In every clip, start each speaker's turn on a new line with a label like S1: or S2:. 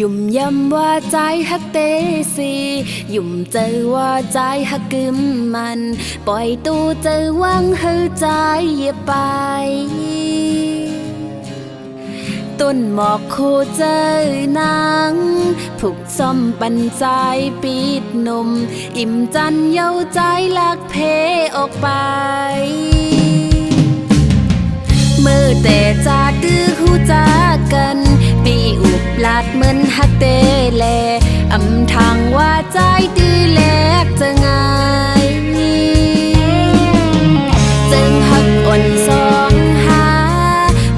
S1: ยุ่มยำว่าใจฮักเตสียุ่มเจอว่าใจฮักกึมมัน ปล่อยตู้เจอวังให้ใจอย่าไป ต้นหมอกโคเจอนางผูกซ่อมปันใจปิดนม อิ่มจันเย้าใจลักเพออกไปเมื่อแต่จาดื้อหูจากัน ปีอุบลาด นฮักเตแลอำทางว่าใจดื้อแลกจะง่ายจึงฮักอ่อนสองหา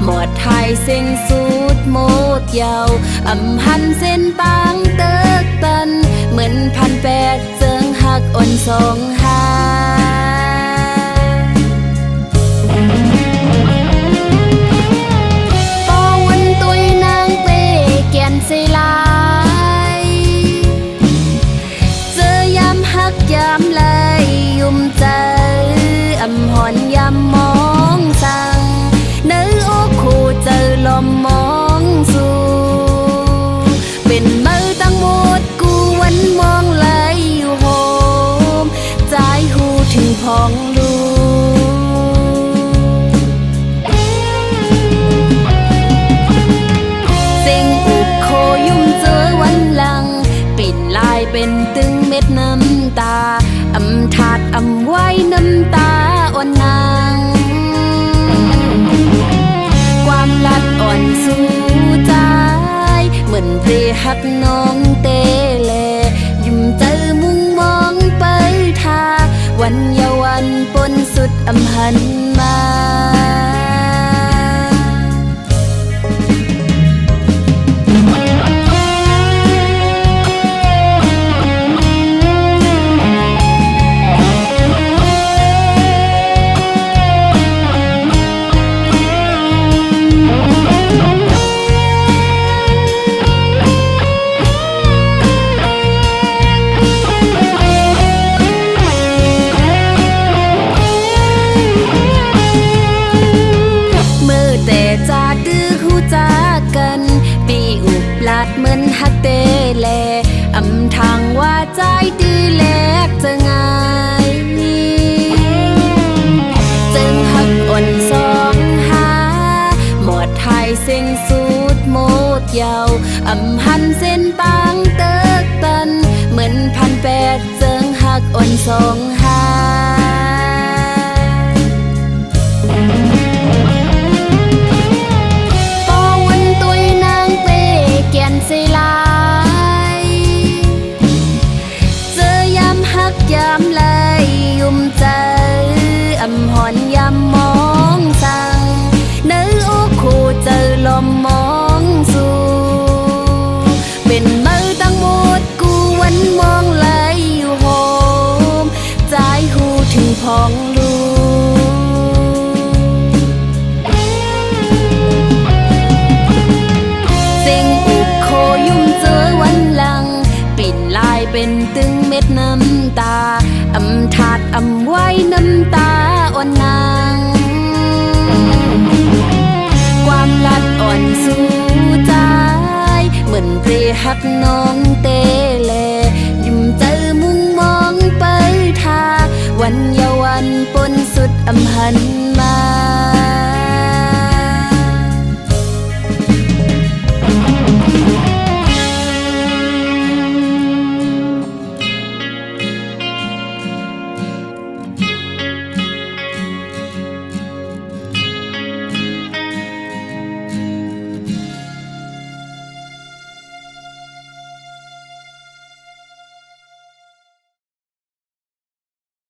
S1: หมดไทยเส้นสูดโมดยาวอำหันเส้นปางเติกตัน เหมือนพันแปดเจิงฮักอ่อนสองหา ยามเลยยุ่มใจอำหอนยำมมองสั่งเนื้อโอ้คู่เจอลมมองสู่เป็นมือตั้งหมดกูวันมองเลยอยู่โฮมใจหูถึงพองดู ยเส้นสูดโมดยาวอำหันเม็ดน้ำตา อำถาดอำไว้น้ำตาอ่อนนาง ความลัดอ่อนสู่ใจ เหมือนเพรหักน้อง